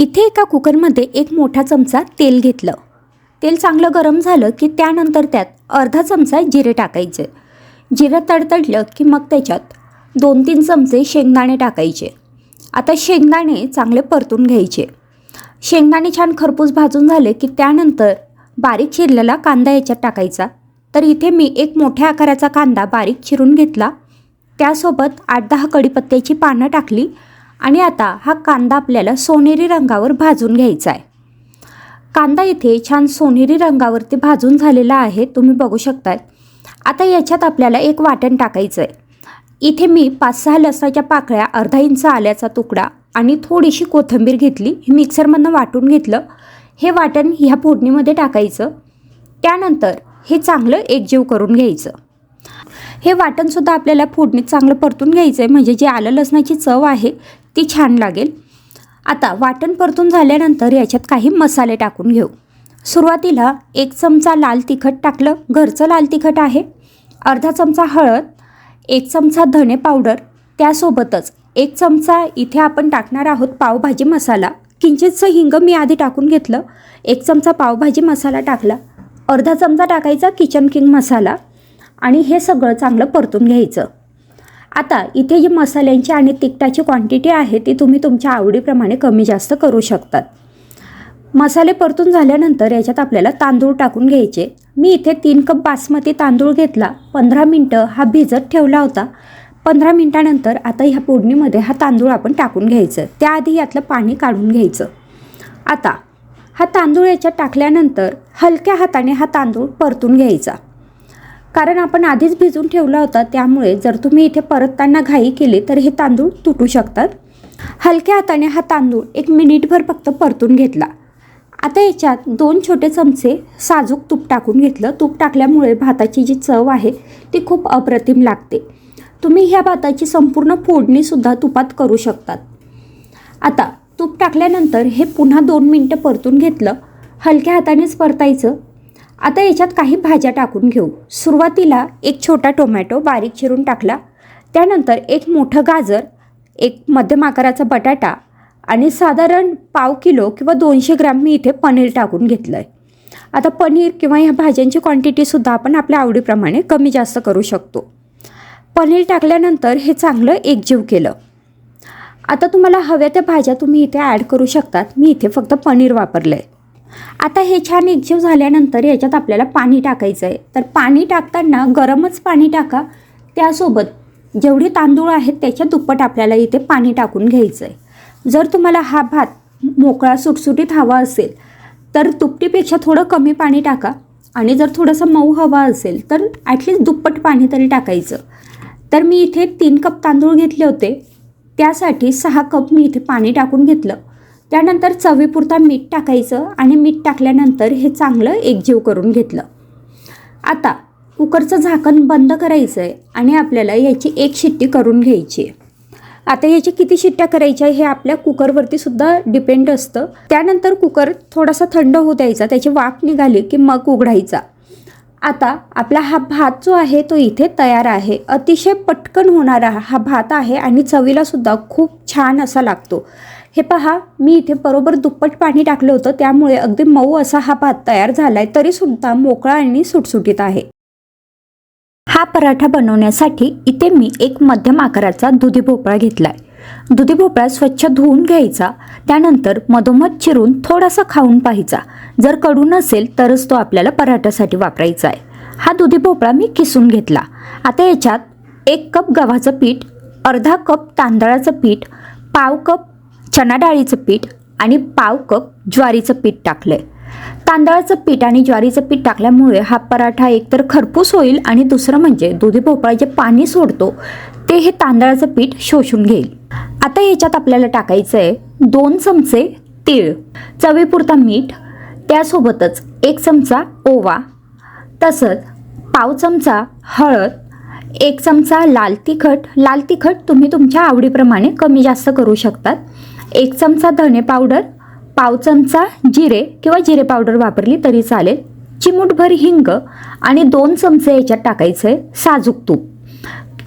इथे एका कुकरमध्ये एक मोठा चमचा तेल घेतलं. तेल चांगलं गरम झालं की त्यानंतर त्यात अर्धा चमचा जिरे टाकायचे. जिरं तडतडलं की मग त्याच्यात दोन तीन चमचे शेंगदाणे टाकायचे. आता शेंगदाणे चांगले परतून घ्यायचे. शेंगदाणे छान खरपूस भाजून झाले की त्यानंतर बारीक चिरलेला कांदा याच्यात टाकायचा. तर इथे मी एक मोठ्या आकाराचा कांदा बारीक चिरून घेतला. त्यासोबत आठ दहा कडीपत्त्याची पानं टाकली. आणि आता हा कांदा आपल्याला सोनेरी रंगावर भाजून घ्यायचा आहे. कांदा इथे छान सोनेरी रंगावरती भाजून झालेला आहे तुम्ही बघू शकताय आता याच्यात आपल्याला एक वाटण टाकायचं आहे इथे मी पाच सहा लसणाच्या पाकळ्या अर्धा इंच आल्याचा तुकडा आणि थोडीशी कोथिंबीर घेतली हे मिक्सरमधनं वाटून घेतलं. हे वाटण ह्या फोडणीमध्ये टाकायचं. त्यानंतर हे चांगलं एकजीव करून घ्यायचं. हे वाटणसुद्धा आपल्याला फोडणीत चांगलं परतून घ्यायचं आहे म्हणजे जे आलं लसणाची चव आहे ती छान लागेल. आता वाटण परतून झाल्यानंतर याच्यात काही मसाले टाकून घेऊ. सुरुवातीला एक चमचा लाल तिखट टाकलं. घरचं लाल तिखट आहे. अर्धा चमचा हळद एक चमचा धणे पावडर. त्यासोबतच एक चमचा इथे आपण टाकणार आहोत पावभाजी मसाला. किंचितचं हिंग मी आधी टाकून घेतलं. एक चमचा पावभाजी मसाला टाकला. अर्धा चमचा टाकायचा किचन किंग मसाला. आणि हे सगळं चांगलं परतून घ्यायचं. आता इथे जी मसाल्यांची आणि तिखटाची क्वांटिटी आहे ती तुम्ही तुमच्या आवडीप्रमाणे कमी जास्त करू शकतात. मसाले परतून झाल्यानंतर याच्यात आपल्याला तांदूळ टाकून घ्यायचे. मी इथे तीन कप बासमती तांदूळ घेतला. पंधरा मिनटं हा भिजत ठेवला होता. पंधरा मिनटानंतर आता ह्या फोडणीमध्ये हा तांदूळ आपण टाकून घ्यायचं. त्याआधी यातलं पाणी काढून घ्यायचं. आता हा तांदूळ याच्यात टाकल्यानंतर हलक्या हाताने हा तांदूळ परतून घ्यायचा. कारण आपण आधीच भिजून ठेवला होता त्यामुळे जर तुम्ही इथे परतताना घाई केली तर हे तांदूळ तुटू शकतात. हलक्या हाताने हा तांदूळ एक मिनिटभर फक्त परतून घेतला. आता याच्यात दोन छोटे चमचे साजूक तूप टाकून घेतलं. तूप टाकल्यामुळे भाताची जी चव आहे ती खूप अप्रतिम लागते. तुम्ही ह्या भाताची संपूर्ण फोडणीसुद्धा तुपात करू शकतात. आता तूप टाकल्यानंतर हे पुन्हा दोन मिनटं परतून घेतलं. हलक्या हातानेच परतायचं. आता याच्यात काही भाज्या टाकून घेऊ. सुरुवातीला एक छोटा टोमॅटो बारीक चिरून टाकला. त्यानंतर एक मोठं गाजर एक मध्यम आकाराचा बटाटा आणि साधारण पाव किलो किंवा दोनशे ग्रॅम मी इथे पनीर टाकून घेतलं आहे आता पनीर किंवा ह्या भाज्यांची क्वांटिटीसुद्धा आपण आपल्या आवडीप्रमाणे कमी जास्त करू शकतो. पनीर टाकल्यानंतर हे चांगलं एकजीव केलं. आता तुम्हाला हव्या त्या भाज्या तुम्ही इथे ॲड करू शकतात. मी इथे फक्त पनीर वापरलं आहे आता हे छान एकजीव झाल्यानंतर याच्यात आपल्याला पाणी टाकायचं आहे तर पाणी टाकताना गरमच पाणी टाका. त्यासोबत जेवढे तांदूळ आहेत त्याच्या दुप्पट आपल्याला इथे पाणी टाकून घ्यायचं आहे जर तुम्हाला हा भात मोकळा सुटसुटीत हवा असेल तर तुपटीपेक्षा थोडं कमी पाणी टाका. आणि जर थोडंसं मऊ हवा असेल तर ॲटलिस्ट दुप्पट पाणी तरी टाकायचं. तर मी इथे तीन कप तांदूळ घेतले होते. त्यासाठी सहा कप मी इथे पाणी टाकून घेतलं. त्यानंतर चवीपुरता मीठ टाकायचं आणि मीठ टाकल्यानंतर हे चांगलं एकजीव करून घेतलं. आता कुकरचं झाकण बंद करायचं आहे आणि आपल्याला याची एक शिट्टी करून घ्यायची आहे. आता याची किती शिट्ट्या करायच्या हे आपल्या कुकरवरती सुद्धा डिपेंड असतं. त्यानंतर कुकर थोडासा थंड होऊ द्यायचा त्याची वाफ निघाली की मग उघडायचा. आता आपला हा भात जो आहे तो इथे तयार आहे. अतिशय पटकन होणारा हा भात आहे आणि चवीला सुद्धा खूप छान असा लागतो. हे पहा मी इथे बरोबर दुप्पट पाणी टाकलं होतं त्यामुळे अगदी मऊ असा हा भात तयार झाला आहे तरीसुद्धा मोकळा आणि सुटसुटीत आहे. हा पराठा बनवण्यासाठी इथे मी एक मध्यम आकाराचा दुधी भोपळा घेतला आहे दुधी भोपळा स्वच्छ धुवून घ्यायचा त्यानंतर मधोमध चिरून थोडासा खाऊन पाहायचा. जर कडू नसेल तरच तो आपल्याला पराठ्यासाठी वापरायचा आहे हा दुधी भोपळा मी किसून घेतला. आता याच्यात एक कप गव्हाचं पीठ अर्धा कप तांदळाचं पीठ पाव कप चना डाळीचं पीठ आणि पाव कप ज्वारीचं पीठ टाकलं आहे तांदळाचं पीठ आणि ज्वारीचं पीठ टाकल्यामुळे हा पराठा एकतर खरपूस होईल आणि दुसरं म्हणजे दुधी भोपळा जे पाणी सोडतो ते हे तांदळाचं पीठ शोषून घेईल. आता याच्यात आपल्याला टाकायचं आहे दोन चमचे तीळ चवीपुरता मीठ त्यासोबतच एक चमचा ओवा तसंच पाव चमचा हळद एक चमचा लाल तिखट. लाल तिखट तुम्ही तुमच्या आवडीप्रमाणे कमी जास्त करू शकतात. एक चमचा धणे पावडर पाव चमचा जिरे किंवा जिरे पावडर वापरली तरी चालेल. चिमूटभर हिंग आणि दोन चमचे याच्यात टाकायचं आहे साजूक तूप.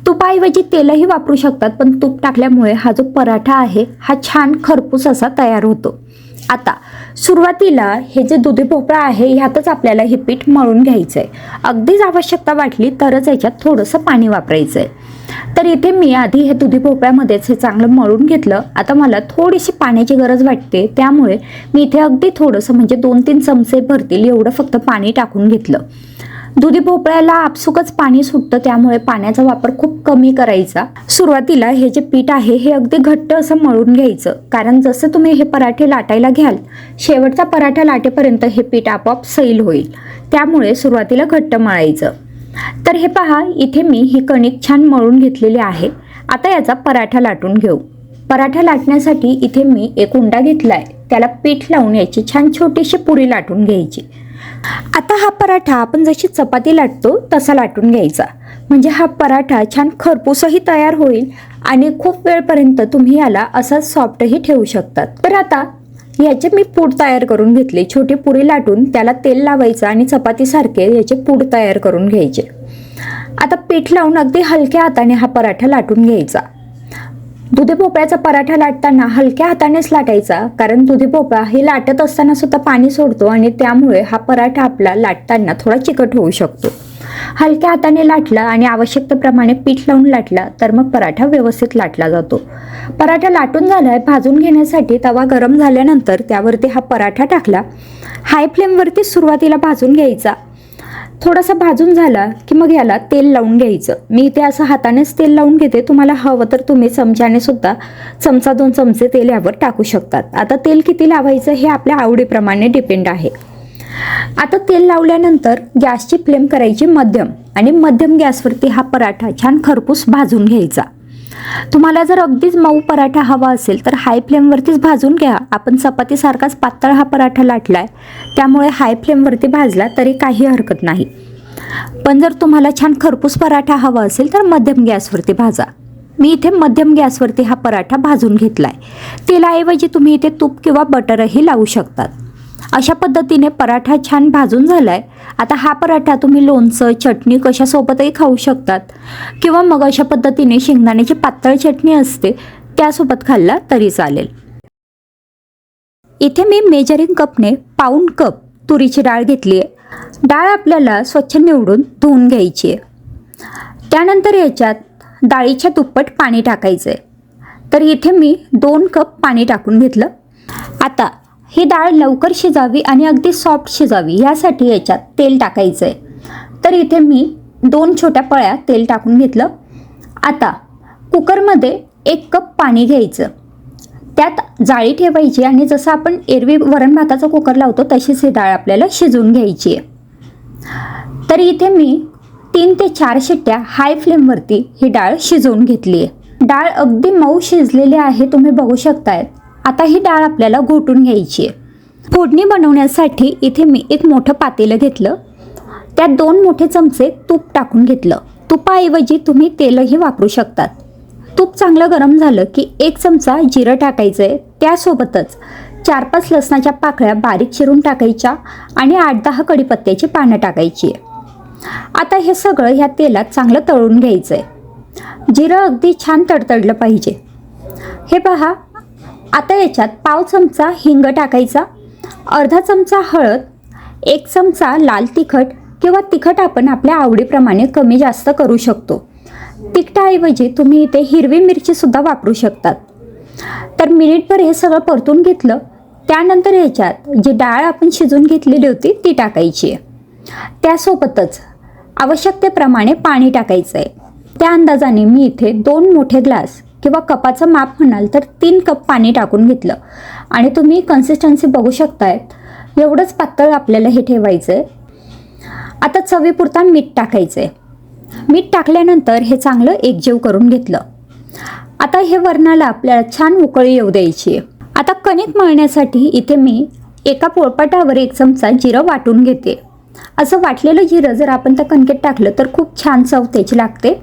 तुपाऐवजी तेलही वापरू शकतात पण तूप टाकल्यामुळे हा जो पराठा आहे हा छान खरपूस असा तयार होतो. आता सुरुवातीला हे जे दुधी भोपळा आहे ह्यातच आपल्याला हे पीठ मळून घ्यायचं आहे अगदीच आवश्यकता वाटली तरच याच्यात थोडंसं पाणी वापरायचं आहे तर इथे मी आधी हे दुधी भोपळ्यामध्येच हे चांगलं मळून घेतलं. आता मला थोडीशी पाण्याची गरज वाटते. त्यामुळे मी इथे अगदी थोडंसं म्हणजे दोन तीन चमचे भरतील एवढं फक्त पाणी टाकून घेतलं. दुधी भोपळ्याला आपसुकच पाणी सुटतं त्यामुळे पाण्याचा वापर खूप कमी करायचा. सुरुवातीला हे जे पीठ आहे हे अगदी घट्ट असं मळून घ्यायचं. कारण जसं तुम्ही हे पराठे लाटायला घ्याल शेवटचा पराठा लाटेपर्यंत हे पीठ आपोआप सैल होईल. त्यामुळे सुरुवातीला घट्ट मळायचं. तर हे पहा इथे मी ही कणिक छान मळून घेतलेली आहे. आता याचा पराठा लाटून घेऊ. पराठा लाटण्यासाठी इथे मी एक उंडा आहे त्याला पीठ लावून याची छान छोटीशी पुरी लाटून घ्यायची. आता हा पराठा आपण जशी चपाती लाटतो तसा लाटून घ्यायचा. म्हणजे हा पराठा छान खरपूसही तयार होईल आणि खूप वेळपर्यंत तुम्ही याला असा सॉफ्टही ठेवू शकतात. तर आता याचे मी पूड तयार करून घेतले. छोटी पुरी लाटून त्याला तेल लावायचं आणि चपातीसारखे याचे पूड तयार करून घ्यायचे. आता पीठ लावून अगदी हलक्या हाताने हा पराठा लाटून घ्यायचा. दुधी भोपळ्याचा पराठा लाटताना हलक्या हातानेच लाटायचा कारण दुधी भोपळा हे लाटत असताना सुद्धा पाणी सोडतो आणि त्यामुळे हा पराठा आपला लाटताना थोडा चिकट होऊ शकतो. हलक्या हाताने लाटला आणि आवश्यकतेप्रमाणे पीठ लावून लाटला तर मग पराठा व्यवस्थित लाटला जातो. पराठा लाटून झालाय भाजून घेण्यासाठी तवा गरम झाल्यानंतर त्यावरती हा पराठा टाकला. हाय फ्लेमवरती सुरुवातीला भाजून घ्यायचा. थोडासा भाजून झाला की मग याला तेल लावून घ्यायचं. मी इथे असं हातानेच तेल लावून घेते. तुम्हाला हवं तर तुम्ही चमच्याने सुद्धा चमचा दोन चमचे तेल यावर टाकू शकतात. आता तेल किती लावायचं हे आपल्या आवडीप्रमाणे डिपेंड आहे. आता तेल लावल्यानंतर गॅसची फ्लेम करायची मध्यम आणि मध्यम गॅसवरती हा पराठा छान खरपूस भाजून घ्यायचा. तुम्हाला जर अगदीच मऊ पराठा हवा असेल तर हाय फ्लेमवरतीच भाजून घ्या. आपण चपातीसारखाच पातळ हा पराठा लाटला आहे त्यामुळे हाय फ्लेमवरती भाजला तरी काही हरकत नाही. पण जर तुम्हाला छान खरपूस पराठा हवा असेल तर मध्यम गॅसवरती भाजा. मी इथे मध्यम गॅसवरती हा पराठा भाजून घेतला आहे तेलाऐवजी तुम्ही इथे तूप किंवा बटरही लावू शकतात. अशा पद्धतीने पराठा छान भाजून झालाय. आता हा पराठा तुम्ही लोणचं चटणी कशासोबतही खाऊ शकतात. किंवा मग अशा पद्धतीने शेंगदाण्याची पातळ चटणी असते त्यासोबत खाल्ला तरी चालेल. इथे मी मेजरिंग कपने पाऊण कप तुरीची डाळ घेतली आहे. डाळ आपल्याला स्वच्छ निवडून धुवून घ्यायची आहे. त्यानंतर याच्यात डाळीच्या दुप्पट पाणी टाकायचं आहे तर इथे मी दोन कप पाणी टाकून घेतलं. आता ही डाळ लवकर शिजावी आणि अगदी सॉफ्ट शिजावी यासाठी याच्यात तेल टाकायचं आहे तर इथे मी दोन छोट्या पळ्या तेल टाकून घेतलं. आता कुकरमध्ये एक कप पाणी घ्यायचं. त्यात जाळी ठेवायची आणि जसं आपण एरवी वरण भाताचा कुकर लावतो तशीच ही डाळ आपल्याला शिजवून घ्यायची आहे. तर इथे मी तीन ते चार शिट्ट्या हाय फ्लेमवरती ही डाळ शिजवून घेतली आहे. डाळ अगदी मऊ शिजलेली आहे तुम्ही बघू शकतायत. आता ही डाळ आपल्याला घोटून घ्यायची आहे. फोडणी बनवण्यासाठी इथे मी एक मोठं पातेलं घेतलं. त्यात दोन मोठे चमचे तूप टाकून घेतलं. तुपाऐवजी तुम्ही तेलही वापरू शकतात. तूप चांगलं गरम झालं की एक चमचा जिरं टाकायचं आहे त्यासोबतच चार पाच लसणाच्या पाकळ्या बारीक चिरून टाकायच्या आणि आठ दहा कडीपत्त्याची पानं टाकायची. आहे आता हे सगळं ह्या तेलात चांगलं तळून घ्यायचं आहे जिरं अगदी छान तडतडलं पाहिजे. हे पहा आता याच्यात पाव चमचा हिंग टाकायचा अर्धा चमचा हळद एक चमचा लाल तिखट किंवा तिखट आपण आपल्या आवडीप्रमाणे कमी जास्त करू शकतो. तिखटाऐवजी तुम्ही इथे हिरवी मिरचीसुद्धा वापरू शकतात. तर मिनिटभर हे सगळं परतून घेतलं त्यानंतर ह्याच्यात जी डाळ आपण शिजून घेतलेली होती ती टाकायची आहे. त्यासोबतच आवश्यकतेप्रमाणे पाणी टाकायचं आहे त्या अंदाजाने मी इथे दोन मोठे ग्लास किंवा कपाचं माप म्हणाल तर तीन कप पाणी टाकून घेतलं. आणि तुम्ही कन्सिस्टन्सी बघू शकतायत एवढंच पातळ आपल्याला हे ठेवायचं आहे आता चवीपुरता मीठ टाकायचं आहे मीठ टाकल्यानंतर हे चांगलं एकजीव करून घेतलं. आता हे वरणाला आपल्याला छान उकळी येऊ द्यायची आहे. आता कणिक मळण्यासाठी इथे मी एका पोळपाटावर एक चमचा जिरं वाटून घेते. असं वाटलेलं जिरं जर आपण त्या कणकेत टाकलं तर खूप छान चव त्याची लागते.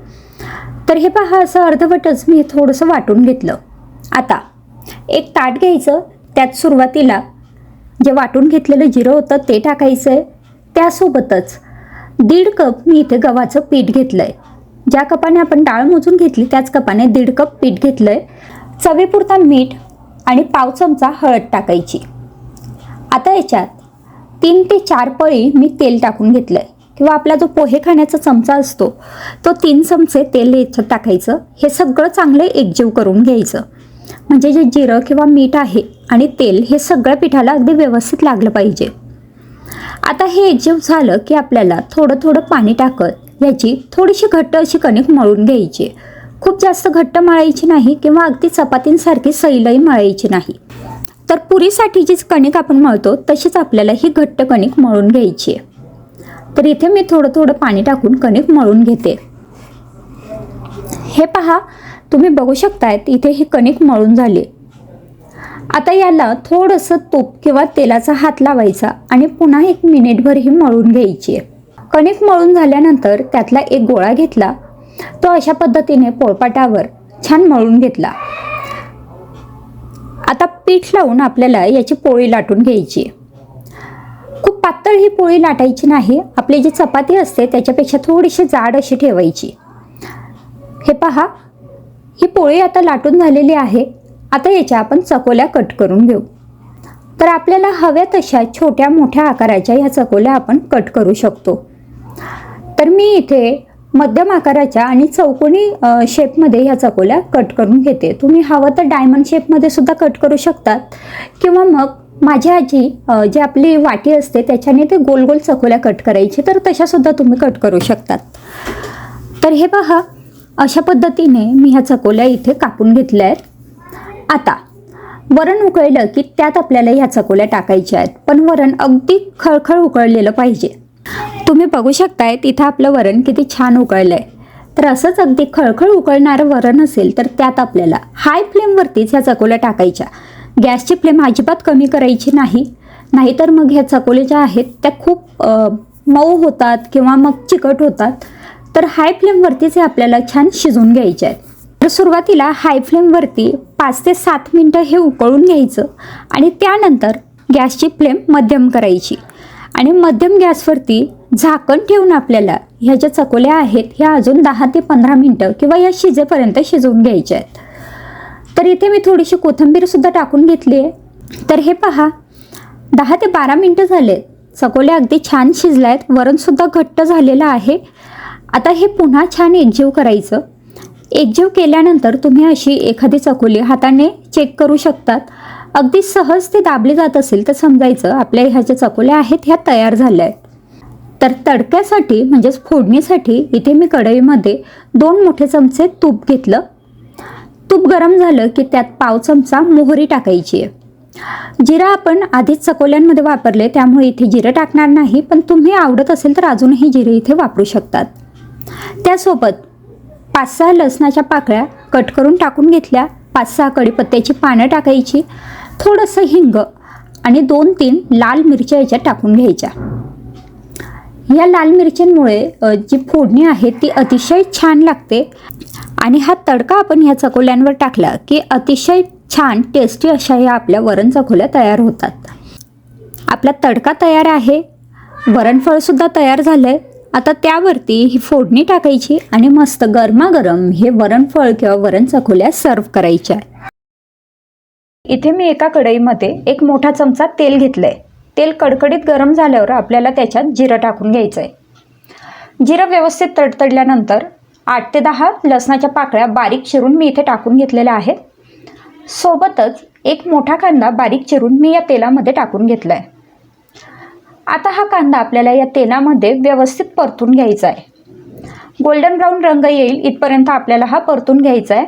तर हे पहा असं अर्धवटच मी थोडंसं वाटून घेतलं. आता एक ताट घ्यायचं त्यात सुरुवातीला जे वाटून घेतलेलं जिरं होतं ते टाकायचं आहे त्यासोबतच दीड कप मी इथे गव्हाचं पीठ घेतलं आहे ज्या कपाने आपण डाळ मोजून घेतली त्याच कपाने दीड कप पीठ घेतलं आहे चवीपुरता मीठ आणि पाव चमचा हळद टाकायची. आता याच्यात तीन ते चार पळी मी तेल टाकून घेतलं आहे किंवा आपला जो पोहे खाण्याचा चमचा असतो तो तीन चमचे तेल याच्यात टाकायचं. हे सगळं चांगलं एकजीव करून घ्यायचं. म्हणजे जे जिरं किंवा मीठ आहे आणि तेल हे सगळ्या पिठाला अगदी व्यवस्थित लागलं पाहिजे. आता हे एकजीव झालं की आपल्याला थोडं थोडं पाणी टाकत याची थोडीशी घट्ट अशी कणिक मळून घ्यायची. खूप जास्त घट्ट मळायची नाही किंवा अगदी चपातींसारखी सैलही मळायची नाही. तर पुरीसाठी जी कणिक आपण मळतो तशीच आपल्याला ही घट्ट कणिक मळून घ्यायची आहे. तर इथे मी थोडं थोडं पाणी टाकून कणिक मळून घेते. हे पहा तुम्ही बघू शकतायत इथे ही कणिक मळून झाली. आता याला थोडंसं तूप किंवा तेलाचा हात लावायचा आणि पुन्हा एक मिनिटभर ही मळून घ्यायची आहे. कणिक मळून झाल्यानंतर त्यातला एक गोळा घेतला. तो अशा पद्धतीने पोळपाटावर छान मळून घेतला. आता पीठ लावून आपल्याला याची पोळी लाटून घ्यायची आहे. पातळ ही पोळी लाटायची नाही. आपली जी चपाती असते त्याच्यापेक्षा थोडीशी जाड अशी ठेवायची. हे पहा ही पोळी आता लाटून झालेली आहे. आता याच्या आपण चकोल्या कट करून घेऊ. तर आपल्याला हव्या तशा छोट्या मोठ्या आकाराच्या ह्या चकोल्या आपण कट करू शकतो. तर मी इथे मध्यम आकाराच्या आणि चौकोनी शेपमध्ये ह्या चकोल्या कट करून घेते. तुम्ही हवं तर डायमंड शेपमध्ये सुद्धा कट करू शकतात. किंवा मग माझी आजी जी आपली वाटी असते त्याच्याने ते गोल गोल चकोल्या कट करायची. तर तशासुद्धा तुम्ही कट करू शकतात. तर हे पहा अशा पद्धतीने मी ह्या चकोल्या इथे कापून घेतल्या आहेत आता वरण उकळलं की त्यात आपल्याला ह्या चकोल्या टाकायच्या आहेत. पण वरण अगदी खळखळ उकळलेलं पाहिजे. तुम्ही बघू शकताय तिथं आपलं वरण किती छान उकळलं आहे तर असंच अगदी खळखळ उकळणारं वरण असेल तर त्यात आपल्याला हाय फ्लेमवरतीच ह्या चकोल्या टाकायच्या. गॅसची फ्लेम अजिबात कमी करायची नाही. नाहीतर मग ह्या चकोल्या ज्या आहेत त्या खूप मऊ होतात किंवा मग चिकट होतात. तर हाय फ्लेमवरतीच हे आपल्याला छान शिजवून घ्यायचे आहेत. तर सुरुवातीला हाय फ्लेमवरती पाच ते सात मिनटं हे उकळून घ्यायचं आणि त्यानंतर गॅसची फ्लेम मध्यम करायची. आणि मध्यम गॅसवरती झाकण ठेवून आपल्याला ह्या ज्या चकोल्या आहेत ह्या अजून दहा ते पंधरा मिनटं किंवा या शिजेपर्यंत शिजवून घ्यायच्या आहेत. तर इथे मी थोडीशी कोथिंबीरसुद्धा टाकून घेतली आहे. तर हे पहा दहा ते बारा मिनटं झाले. चकोल्या अगदी छान शिजल्या आहेत वरणसुद्धा घट्ट झालेलं आहे. आता हे पुन्हा छान एकजीव करायचं. एकजीव केल्यानंतर तुम्ही अशी एखादी चकोली हाताने चेक करू शकतात. अगदी सहज ते दाबली जात असेल तर समजायचं आपल्या ह्या ज्या चकोल्या आहेत ह्या तयार झाल्या आहेत तर तडक्यासाठी म्हणजेच फोडणीसाठी इथे मी कढईमध्ये दोन मोठे चमचे तूप घेतलं. तूप गरम झालं की त्यात पाव चमचा मोहरी टाकायची. आहे जिरा आपण आधीच चकोल्यांमध्ये वापरले त्यामुळे इथे जिरं टाकणार नाही पण तुम्ही आवडत असेल तर अजूनही जिरे इथे वापरू शकतात. त्यासोबत पाच सहा लसणाच्या पाकळ्या कट करून टाकून घेतल्या. पाच सहा कढीपत्त्याची पानं टाकायची थोडंसं हिंग आणि दोन तीन लाल मिरच्या याच्यात टाकून घ्यायच्या. या लाल मिरच्यांमुळे जी फोडणी आहे ती अतिशय छान लागते. आणि हा तडका आपण ह्या चकोल्यांवर टाकला की अतिशय छान टेस्टी अशा ह्या आपल्या वरण चकोल्या तयार होतात. आपला तडका तयार आहे. वरणफळसुद्धा तयार झालं आहे आता त्यावरती ही फोडणी टाकायची आणि मस्त गरमागरम हे वरणफळ किंवा वरण चकोल्या सर्व करायच्या. इथे मी एका कढईमध्ये एक मोठा चमचा तेल घेतलं आहे तेल कडकडीत गरम झाल्यावर आपल्याला त्याच्यात जिरं टाकून घ्यायचं आहे जिरं व्यवस्थित तडतडल्यानंतर आठ ते दहा लसणाच्या पाकळ्या बारीक चिरून मी इथे टाकून घेतलेल्या आहेत. सोबतच एक मोठा कांदा बारीक चिरून मी या तेलामध्ये टाकून घेतला आहे आता हा कांदा आपल्याला या तेलामध्ये व्यवस्थित परतून घ्यायचा आहे गोल्डन ब्राऊन रंग येईल इथपर्यंत आपल्याला हा परतून घ्यायचा आहे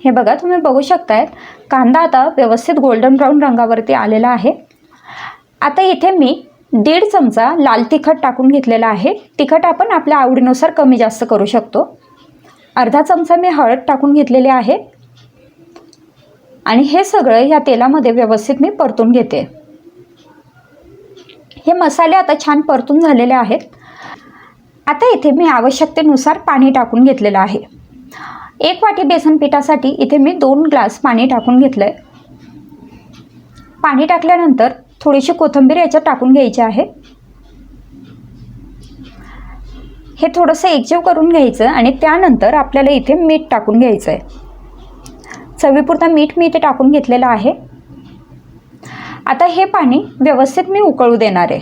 हे बघा तुम्ही बघू शकताय कांदा आता व्यवस्थित गोल्डन ब्राऊन रंगावरती आलेला आहे. आता इथे मी दीड चमचा लाल तिखट टाकून घेतलेला आहे. तिखट आपण आपल्या आवडीनुसार कमी जास्त करू शकतो. अर्धा चमचा मी हळद टाकून घेतलेली आहे. आणि हे सगळं ह्या तेलामध्ये व्यवस्थित मी परतून घेते. हे मसाले आता छान परतून झालेले आहेत. आता इथे मी आवश्यकतेनुसार पाणी टाकून घेतलेलं आहे. एक वाटी बेसन पिठासाठी इथे मी दोन ग्लास पाणी टाकून घेतलं आहे पाणी टाकल्यानंतर थोडीशी कोथिंबीर याच्यात टाकून घ्यायची आहे. हे थोडंसं एकजीव करून घ्यायचं आणि त्यानंतर आपल्याला इथे मीठ टाकून घ्यायचं आहे चवीपुरता मीठ मी इथे टाकून घेतलेलं आहे. आता हे पाणी व्यवस्थित मी उकळू देणार आहे.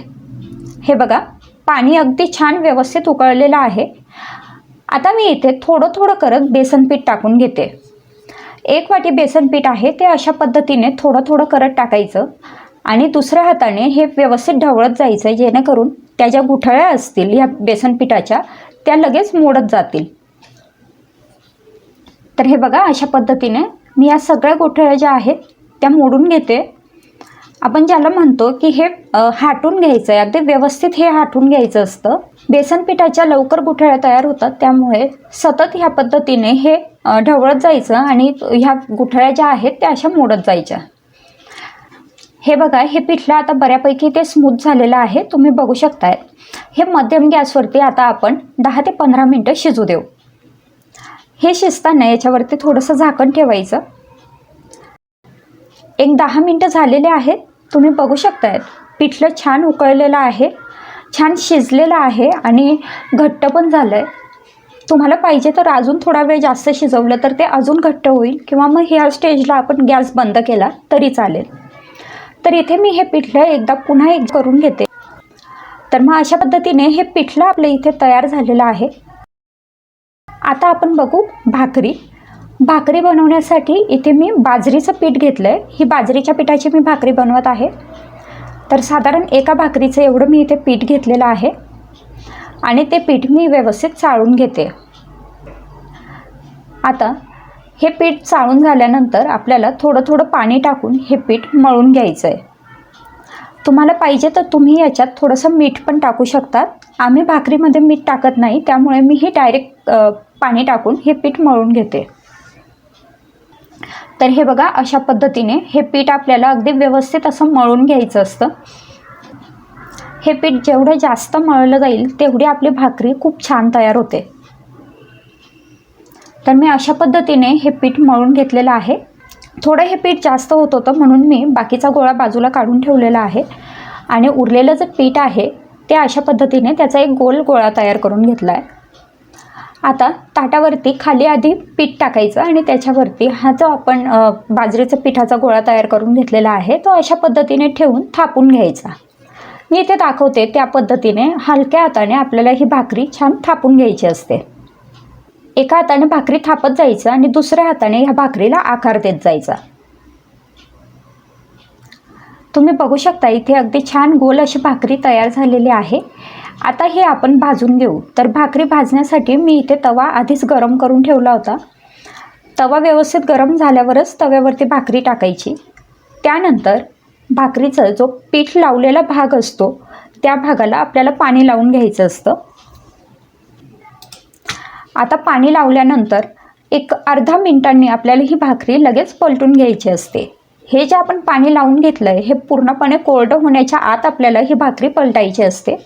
हे बघा पाणी अगदी छान व्यवस्थित उकळलेलं आहे. आता मी इथे थोडं थोडं करत बेसन पीठ टाकून घेते. एक वाटी बेसन पीठ आहे ते अशा पद्धतीने थोडं थोडं करत टाकायचं. आणि दुसऱ्या हाताने हे व्यवस्थित ढवळत जायचं जेणेकरून त्या ज्या गुठळ्या असतील या बेसन पिठाच्या त्या लगेच मोडत जातील. तर हे बघा अशा पद्धतीने मी या सगळ्या गुठळ्या ज्या आहेत त्या मोडून घेते. आपण ज्याला म्हणतो की हे हाटून घ्यायचं आहे अगदी व्यवस्थित हे हाटून घ्यायचं असतं. बेसन पिठाच्या लवकर गुठळ्या तयार होतात त्यामुळे सतत ह्या पद्धतीने हे ढवळत जायचं आणि ह्या गुठळ्या ज्या आहेत त्या अशा मोडत जायच्या. हे बघा हे पिठलं आता बऱ्यापैकी ते स्मूथ झालेलं आहे तुम्ही बघू शकताय. हे मध्यम गॅसवरती आता आपण दहा ते पंधरा मिनटं शिजू देऊ. हे शिजताना याच्यावरती थोडंसं झाकण ठेवायचं. एक दहा मिनटं झालेले आहेत तुम्ही बघू शकताय. पिठलं छान उकळलेलं आहे छान शिजलेलं आहे आणि घट्ट पण झालं आहे तुम्हाला पाहिजे तर अजून थोडा वेळ जास्त शिजवलं तर ते अजून घट्ट होईल किंवा मग ह्या स्टेजला आपण गॅस बंद केला तरी चालेल. तर इथे मी हे पिठलं एकदा पुन्हा एक करून घेते. तर मग अशा पद्धतीने हे पिठलं आपलं इथे तयार झालेलं आहे. आता आपण बघू भाकरी. भाकरी बनवण्यासाठी इथे मी बाजरीचं पीठ घेतलं आहे ही बाजरीच्या पिठाची मी भाकरी बनवत आहे. तर साधारण एका भाकरीचं एवढं मी इथे पीठ घेतलेलं आहे. आणि ते पीठ मी व्यवस्थित चाळून घेते. आता हे पीठ चाळून झाल्यानंतर आपल्याला थोडं थोडं पाणी टाकून हे पीठ मळून घ्यायचं आहे तुम्हाला पाहिजे तर तुम्ही याच्यात थोडंसं मीठ पण टाकू शकतात. आम्ही भाकरीमध्ये मीठ टाकत नाही त्यामुळे मी हे डायरेक्ट पाणी टाकून हे पीठ मळून घेते. तर हे बघा अशा पद्धतीने हे पीठ आपल्याला अगदी व्यवस्थित असं मळून घ्यायचं असतं. हे पीठ जेवढं जास्त मळलं जाईल तेवढी आपली भाकरी खूप छान तयार होते. तर मी अशा पद्धतीने हे पीठ मळून घेतलेलं आहे. थोडं हे पीठ जास्त होत होतं म्हणून मी बाकीचा गोळा बाजूला काढून ठेवलेला आहे. आणि उरलेलं जे पीठ आहे ते अशा पद्धतीने त्याचा एक गोल गोळा तयार करून घेतला आहे. आता ताटावरती खाली आधी पीठ टाकायचं आणि त्याच्यावरती हा जो आपण बाजरीचा पिठाचा गोळा तयार करून घेतलेला आहे तो अशा पद्धतीने ठेवून थापून घ्यायचा. मी इथे दाखवते त्या पद्धतीने हलक्या हाताने आपल्याला ही भाकरी छान थापून घ्यायची असते. एका हाताने भाकरी थापत जायचं आणि दुसऱ्या हाताने ह्या भाकरीला आकार देत जायचा. तुम्ही बघू शकता इथे अगदी छान गोल अशी भाकरी तयार झालेली आहे. आता हे आपण भाजून घेऊ. तर भाकरी भाजण्यासाठी मी इथे तवा आधीच गरम करून ठेवला होता. तवा व्यवस्थित गरम झाल्यावरच तव्यावरती भाकरी टाकायची. त्यानंतर भाकरीचा जो पीठ लावलेला भाग असतो त्या भागाला आपल्याला पाणी लावून घ्यायचं असतं. आता पाणी लावल्यानंतर एक अर्धा मिनिटांनी आपल्याला ही भाकरी लगेच पलटून घ्यायची असते. हे जे आपण पाणी लावून घेतलं आहे हे पूर्णपणे कोरडं होण्याच्या आत आपल्याला ही भाकरी पलटायची असते.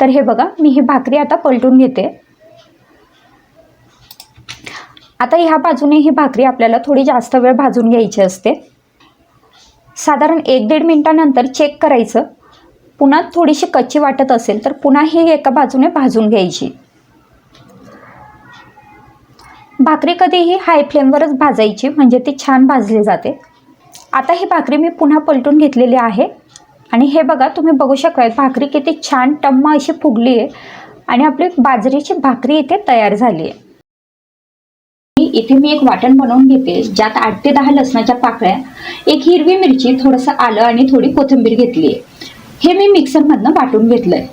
तर हे बघा मी ही भाकरी आता पलटून घेते. आता ह्या बाजूने ही भाकरी आपल्याला थोडी जास्त वेळ भाजून घ्यायची असते. साधारण एक दीड मिनटानंतर चेक करायचं. पुन्हा थोडीशी कच्ची वाटत असेल तर पुन्हा ही एका बाजूने भाजून घ्यायची. भाकरी कधीही हाय फ्लेमवरच भाजायची म्हणजे ती छान भाजली जाते. आता ही भाकरी मी पुन्हा पलटून घेतलेली आहे. आणि हे बघा तुम्ही बघू शकता भाकरी किती छान टम्मा अशी फुगली आहे. आणि आपली बाजरीची भाकरी इथे तयार झाली आहे. इथे मी एक वाटण बनवून घेते ज्यात आठ ते दहा लसणाच्या पाकळ्या एक हिरवी मिरची थोडंसं आलं आणि थोडी कोथिंबीर घेतली आहे. हे मी मिक्सरमधनं वाटून घेतलं आहे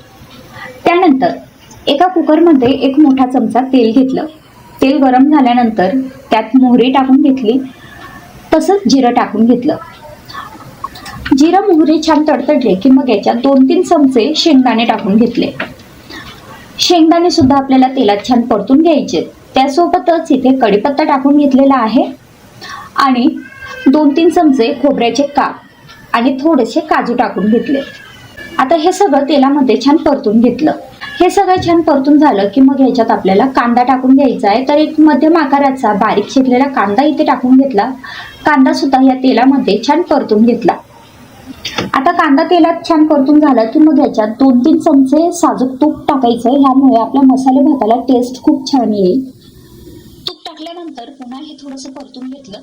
त्यानंतर एका कुकरमध्ये एक मोठा चमचा तेल घेतलं. तेल गरम झाल्यानंतर त्यात मोहरी टाकून घेतली तसंच जिरं टाकून घेतलं. जिरं मोहरी छान तडतडले की मग याच्यात दोन तीन चमचे शेंगदाणे टाकून घेतले. शेंगदाणे सुद्धा आपल्याला तेलात छान परतून घ्यायचे. त्यासोबतच इथे कढीपत्ता टाकून घेतलेला आहे आणि दोन तीन चमचे खोबऱ्याचे काप आणि थोडेसे काजू टाकून घेतले. आता हे सगळं तेलामध्ये छान परतून घेतलं. हे सगळं छान परतून झालं की मग ह्याच्यात आपल्याला कांदा टाकून घ्यायचा आहे. तर एक मध्यम आकाराचा बारीक चिरलेला कांदा इथे टाकून घेतला. कांदा सुद्धा या तेलामध्ये छान परतून घेतला. आता कांदा तेलात छान परतून झाला की मग याच्यात दोन तीन चमचे साजूक तूप टाकायचं ह्यामुळे आपल्या मसाले भाताला टेस्ट खूप छान येईल. तूप टाकल्यानंतर पुन्हा हे थोडंसं परतून घेतलं.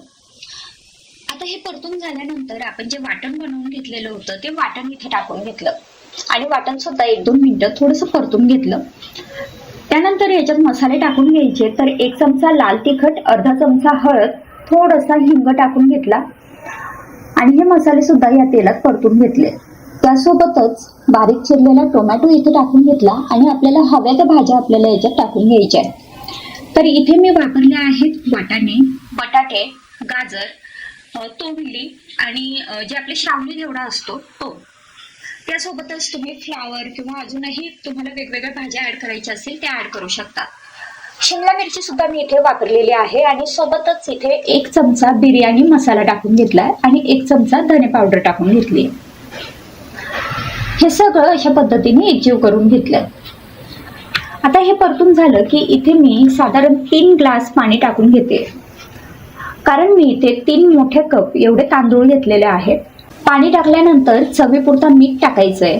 आता हे परतून झाल्यानंतर आपण जे वाटण बनवून घेतलेलं होतं ते वाटण इथे टाकून घेतलं. आणि वाटण सुद्धा एक दोन मिनिटं थोडंसं परतून घेतलं. त्यानंतर याच्यात मसाले टाकून घ्यायचे. तर एक चमचा लाल तिखट अर्धा चमचा हळद थोडासा हिंग टाकून घेतला. आणि हे मसाले सुद्धा या तेलात परतून घेतले. त्यासोबतच बारीक चिरलेला टोमॅटो इथे टाकून घेतला आणि आपल्याला हव्या त्या भाज्या आपल्याला याच्यात टाकून घ्यायच्या आहेत. तर इथे मी वापरले आहेत वाटाणे बटाटे गाजर तोंडली आणि जे आपले श्रावणी देवडा असतो तो. त्यासोबतच तुम्ही फ्लावर किंवा अजूनही तुम्हाला वेगवेगळ्या भाज्या ऍड करायच्या असतील त्या ऍड करू शकता. शिमला मिरची सुद्धा मी इथे वापरलेली आहे आणि सोबतच इथे एक चमचा बिर्याणी मसाला टाकून घेतलाय आणि एक चमचा धने पावडर टाकून घेतली. हे सगळं अशा पद्धतीने एकजीव करून घेतलंय. आता हे परतून झालं की इथे मी साधारण तीन ग्लास पाणी टाकून घेते. कारण मी इथे तीन मोठे कप एवढे तांदूळ घेतलेले आहेत. पाणी टाकल्यानंतर चवीपुरता मीठ टाकायचंय.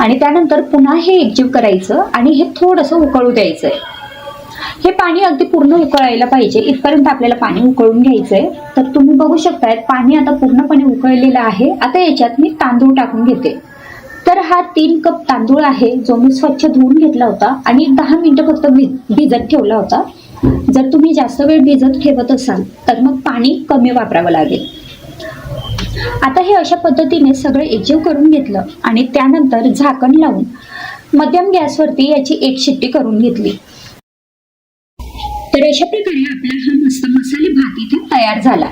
आणि त्यानंतर पुन्हा हे एकजीव करायचं आणि हे थोडंसं उकळू द्यायचंय. हे पाणी अगदी पूर्ण उकळायला पाहिजे. इथपर्यंत आपल्याला पाणी उकळून घ्यायचंय. तर तुम्ही बघू शकताय पाणी आता पूर्णपणे उकळलेलं आहे. आता याच्यात मी तांदूळ टाकून घेते. तर हा तीन कप तांदूळ आहे जो मी स्वच्छ धुवून घेतला होता आणि दहा मिनिटं फक्त भिजत ठेवला होता. जर तुम्ही जास्त वेळ भिजत ठेवत असाल तर मग पाणी कमी वापरावं लागेल. आता हे अशा पद्धतीने सगळं एकजीव करून घेतलं आणि त्यानंतर झाकण लावून मध्यम गॅसवरती याची एक शिट्टी करून घेतली. तर अशा प्रकारे आपला हा मस्त मसाले भात इथे तयार झाला.